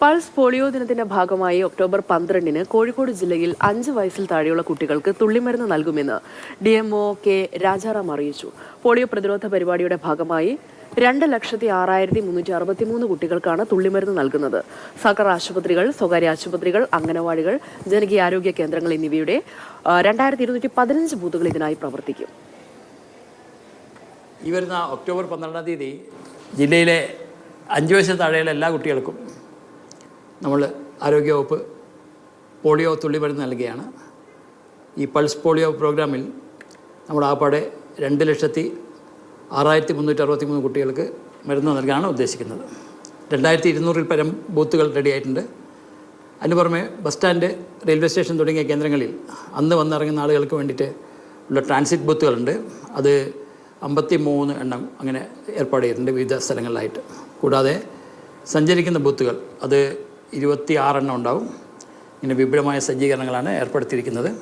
Pulse polio ദിനത്തിന്റെ ഭാഗമായി October പന്ത്രണ്ടിന് കോഴിക്കോട് ജില്ലയിൽ അഞ്ച് വയസ്സിൽ താഴെയുള്ള കുട്ടികൾക്ക് തുള്ളിമരുന്ന് നൽകുമെന്ന് D M O K Rajaram അറിയിച്ചു. പോളിയോ പ്രതിരോധ പരിപാടിയുടെ ഭാഗമായി രണ്ട് ലക്ഷത്തി ആറായിരത്തി മുന്നൂറ്റി അറുപത്തി മൂന്ന് കുട്ടികൾക്കാണ് തുള്ളിമരുന്ന് നൽകുന്നത്. സർക്കാർ ആശുപത്രികൾ സ്വകാര്യ ആശുപത്രികൾ അംഗനവാടികൾ ജനകീയ ആരോഗ്യ കേന്ദ്രങ്ങൾ എന്നിവയുടെ രണ്ടായിരത്തി ഇരുന്നൂറ്റി പതിനഞ്ച് ബൂത്തുകൾ ഇതിനായി പ്രവർത്തിക്കും. ഈ വരുന്ന ഒക്ടോബർ പന്ത്രണ്ടാം തീയതി ജില്ലയിലെ അഞ്ച് വയസ്സിന് താഴെയുള്ള എല്ലാ കുട്ടികൾക്കും നമ്മൾ ആരോഗ്യവകുപ്പ് പോളിയോ തുള്ളിമരുന്ന് നൽകുകയാണ്. ഈ പൾസ് പോളിയോ പ്രോഗ്രാമിൽ നമ്മൾ ആപ്പാടെ രണ്ട് ലക്ഷത്തി ആറായിരത്തി മുന്നൂറ്റി അറുപത്തി മൂന്ന് കുട്ടികൾക്ക് മരുന്ന് നൽകാനാണ് ഉദ്ദേശിക്കുന്നത്. രണ്ടായിരത്തി ഇരുന്നൂറിൽ പരം ബൂത്തുകൾ റെഡിയായിട്ടുണ്ട് അതിന് പുറമെ ബസ് സ്റ്റാൻഡ് റെയിൽവേ സ്റ്റേഷൻ തുടങ്ങിയ കേന്ദ്രങ്ങളിൽ അന്ന് വന്നിറങ്ങുന്ന ആളുകൾക്ക് വേണ്ടിയിട്ട് ഉള്ള ട്രാൻസിറ്റ് ബൂത്തുകളുണ്ട്. അത് അമ്പത്തി മൂന്ന് എണ്ണം അങ്ങനെ ഏർപ്പാട് ചെയ്തിട്ടുണ്ട് വിവിധ സ്ഥലങ്ങളിലായിട്ട്. കൂടാതെ സഞ്ചരിക്കുന്ന ബൂത്തുകൾ അത് ഇരുപത്തി ആറെണ്ണം ഉണ്ടാവും. ഇങ്ങനെ വിപുലമായ സജ്ജീകരണങ്ങളാണ് ഏർപ്പെടുത്തിയിരിക്കുന്നത്.